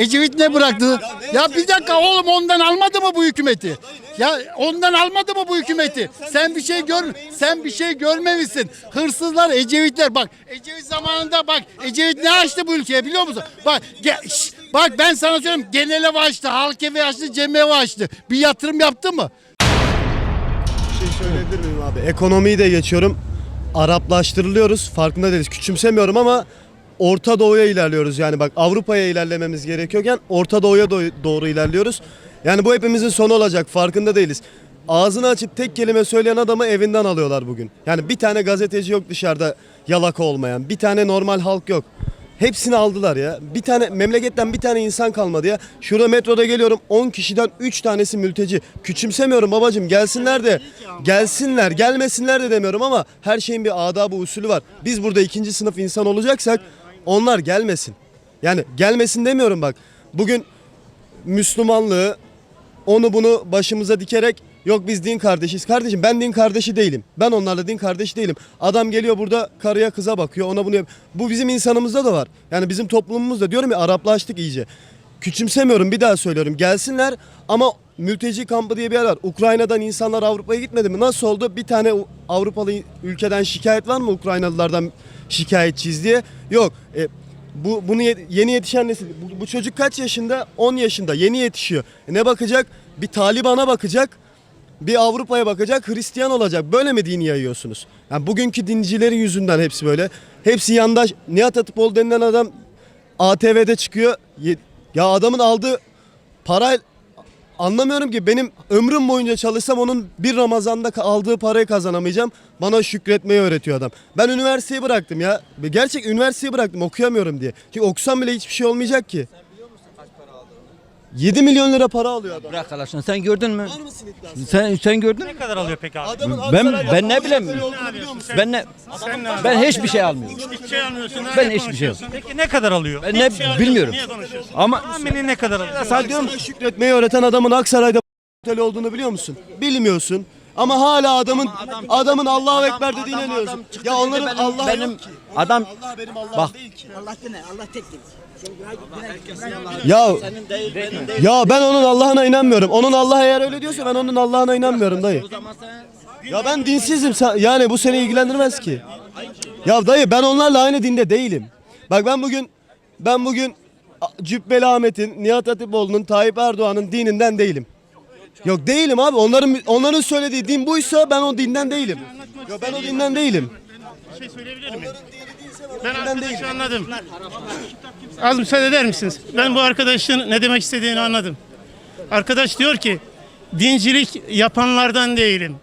Ecevit ne bıraktı? Ya bir dakika oğlum ondan almadı mı bu hükümeti? Ya ondan almadı mı bu hükümeti? Sen bir şey gör sen bir şey görmemişsin. Hırsızlar Ecevitler bak Ecevit zamanında bak Ecevit ne açtı bu ülkeye biliyor musun? Bak ge- şş, bak ben sana söyleyeyim genel ev açtı, halk evi açtı, cem evi açtı. Bir yatırım yaptı mı? Bir şey söyleyebilir miyim abi? Ekonomiyi de geçiyorum. Araplaştırılıyoruz. Farkında değiliz. Küçümsemiyorum ama Orta Doğu'ya ilerliyoruz. Yani bak Avrupa'ya ilerlememiz gerekiyorken Orta Doğu'ya do- doğru ilerliyoruz. Yani bu hepimizin sonu olacak. Farkında değiliz. Ağzını açıp tek kelime söyleyen adamı evinden alıyorlar bugün. Yani bir tane gazeteci yok dışarıda yalaka olmayan. Bir tane normal halk yok. Hepsini aldılar ya. Bir tane memleketten bir tane insan kalmadı ya. Şurada metroda geliyorum 10 kişiden 3 tanesi mülteci. Küçümsemiyorum babacım gelsinler de gelsinler gelmesinler de demiyorum ama her şeyin bir adabı usulü var. Biz burada ikinci sınıf insan olacaksak onlar gelmesin. Yani gelmesin demiyorum bak. Bugün Müslümanlığı onu bunu başımıza dikerek yok biz din kardeşiz. Kardeşim ben din kardeşi değilim. Ben onlarla din kardeşi değilim. Adam geliyor burada karıya kıza bakıyor ona bunu yap. Bu bizim insanımızda da var. Yani bizim toplumumuzda diyorum ya Araplaştık iyice. Küçümsemiyorum bir daha söylüyorum. Gelsinler ama mülteci kampı diye bir yer var. Ukrayna'dan insanlar Avrupa'ya gitmedi mi? Nasıl oldu? Bir tane Avrupalı ülkeden şikayet var mı Ukraynalılardan şikayetçiyiz diye? Yok. E, bu bunu yeni yetişen nesil. Bu, bu çocuk kaç yaşında? 10 yaşında. Yeni yetişiyor. E ne bakacak? Bir Taliban'a bakacak. Bir Avrupa'ya bakacak. Hristiyan olacak. Böyle mi dini yayıyorsunuz? Yani bugünkü dincilerin yüzünden hepsi böyle. Hepsi yandaş. Nihat Atıpoğlu denilen adam ATV'de çıkıyor. Ya adamın aldığı para anlamıyorum ki benim ömrüm boyunca çalışsam onun bir Ramazan'da aldığı parayı kazanamayacağım. Bana şükretmeyi öğretiyor adam. Ben üniversiteyi bıraktım ya. Gerçek üniversiteyi bıraktım okuyamıyorum diye. Çünkü okusam bile hiçbir şey olmayacak ki. 7 milyon lira para alıyor adam. Bırak Allah aşkına sen gördün mü? Var mısın iddiası? Sen sen gördün mü? Ne kadar alıyor peki abi? Adamın Ben ben ne bileyim. yatırıyor olduğunu biliyor musun? Ben ne Sen ne ben hiçbir şey almıyorum. Hiçbir şey almıyorsun. Ben hiçbir şey yok. Peki ne kadar alıyor? Ben ne bilmiyorum. Niye konuşuyorsun? Ama Tahmini ne kadar alıyor? sadece diyorum Sana şükretmeyi öğreten adamın Aksaray'da otel olduğunu biliyor musun? Bilmiyorsun. Ama hala adamın adamın Allahu Ekber dediğine inanıyorsun. Ya onların benim, Allah'ı benim yok ki. adam Allah benim Allah'ım Bak. değil ki. Allah ne? Allah tektir. Ya ya ben onun Allah'ına inanmıyorum. Onun Allah eğer öyle diyorsa ben onun Allah'ına inanmıyorum dayı. Ya ben dinsizim. Sen- Yani bu seni ilgilendirmez ki. Ya dayı ben onlarla aynı dinde değilim. Bak ben bugün ben bugün A- Cübbeli Ahmet'in, Nihat Hatipoğlu'nun, Tayyip Erdoğan'ın dininden değilim. Yok değilim abi. Onların onların söylediği din buysa ben o dinden değilim. Yok ben o dinden değilim. Bir şey söyleyebilir miyim? Ben arkadaşı anladım. Az müsaade eder misiniz? Ben bu arkadaşın ne demek istediğini anladım. Arkadaş diyor ki dincilik yapanlardan değilim.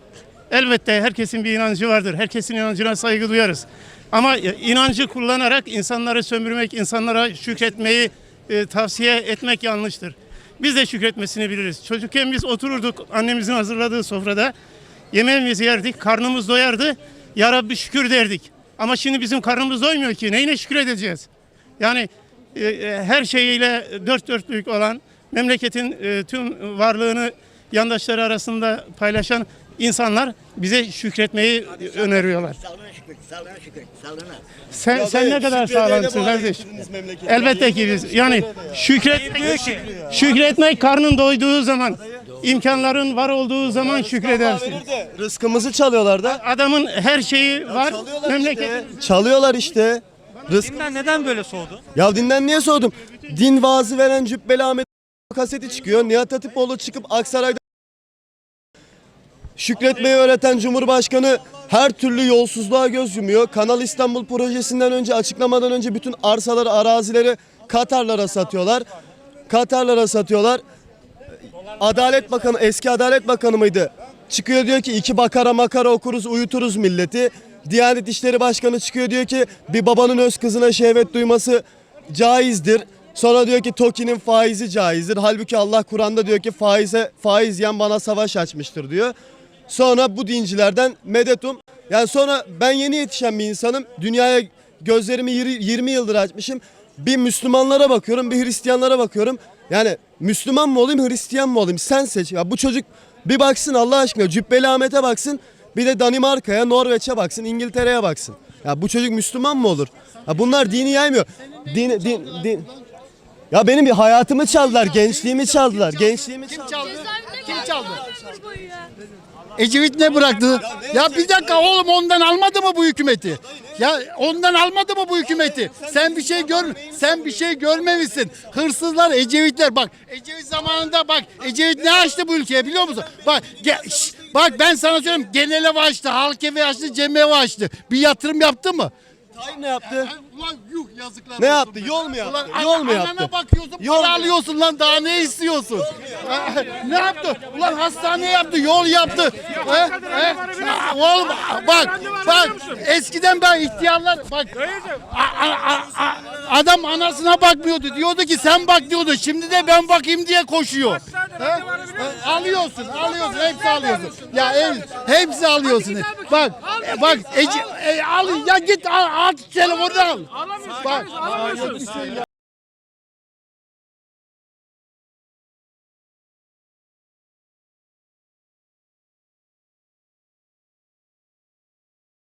Elbette herkesin bir inancı vardır. Herkesin inancına saygı duyarız. Ama inancı kullanarak insanları sömürmek, insanlara şükretmeyi e, tavsiye etmek yanlıştır. Biz de şükretmesini biliriz. Çocukken biz otururduk annemizin hazırladığı sofrada. Yemeğimizi yerdik, karnımız doyardı. Ya Rabbi şükür derdik. Ama şimdi bizim karnımız doymuyor ki. Neyine şükür edeceğiz? Yani e, e, her şeyiyle dört dörtlük olan, memleketin e, tüm varlığını yandaşları arasında paylaşan insanlar bize şükretmeyi öneriyorlar. Sağlığına şükür, sağlığına şükür, sağlığına. Sen sen ne kadar sağlamsın kardeş? Elbette ki biz yani şükretmek şükretmek karnın doyduğu zaman imkanların var olduğu zaman şükredersin. Rızkımızı çalıyorlar da. Adamın her şeyi var. Çalıyorlar Memleketin işte. Çalıyorlar işte. Rızk. Dinden neden böyle soğudu? Ya dinden niye sordum? Din vaazı veren Cübbeli Ahmet kaseti çıkıyor. Nihat Hatipoğlu çıkıp Aksaray'da şükretmeyi öğreten Cumhurbaşkanı her türlü yolsuzluğa göz yumuyor. Kanal İstanbul projesinden önce açıklamadan önce bütün arsaları, arazileri Katarlara satıyorlar. Katarlara satıyorlar. Adalet Bakanı, eski Adalet Bakanı mıydı? Çıkıyor diyor ki iki bakara makara okuruz, uyuturuz milleti. Diyanet İşleri Başkanı çıkıyor diyor ki bir babanın öz kızına şehvet duyması caizdir. Sonra diyor ki TOKİ'nin faizi caizdir. Halbuki Allah Kur'an'da diyor ki faize faiz yiyen bana savaş açmıştır diyor. Sonra bu dincilerden medetum. Yani sonra ben yeni yetişen bir insanım. Dünyaya gözlerimi yirmi- 20 yıldır açmışım. Bir Müslümanlara bakıyorum, bir Hristiyanlara bakıyorum. Yani Müslüman mı olayım, Hristiyan mı olayım? Sen seç. Ya bu çocuk bir baksın Allah aşkına Cübbeli Ahmet'e baksın. Bir de Danimarka'ya, Norveç'e baksın, İngiltere'ye baksın. Ya bu çocuk Müslüman mı olur? Ya bunlar dini yaymıyor. Din, din, din. Ya benim bir hayatımı çaldılar, gençliğimi çaldılar. Gençliğimi Kim çaldılar. çaldı? Cezaevinde Kim çaldı? boyu ya. Ecevit ne bıraktı? Ya bir dakika oğlum ondan almadı mı bu hükümeti? Ya ondan almadı mı bu hükümeti? Sen bir şey gör sen bir şey görmemişsin. Hırsızlar Ecevitler bak Ecevit zamanında bak Ecevit ne açtı bu ülkeye biliyor musun? Bak ge- şş, bak ben sana söyleyeyim genel ev açtı, halk evi açtı, cem evi açtı. Bir yatırım yaptı mı? Tayyip ne yaptı? Ulan yuh yazıklar Ne yaptı? Yol mu yaptı? Ulan Yol mu yaptı? Anana bakıyorsun, Yol para alıyorsun lan daha ne istiyorsun? ne yaptı? Ulan hastane yaptı, yol yaptı. He? He? Oğlum bak, bak eskiden ben ihtiyarlar bak a- a- a- a- adam anasına bakmıyordu. Diyordu ki sen bak diyordu. Şimdi de ben bakayım diye koşuyor. He? Alıyorsun, alıyorsun, hepsi alıyorsun. Ya hep- hepsi alıyorsun. Bak, bak, Ece, e, al ya git al, al telefonu al. Bak,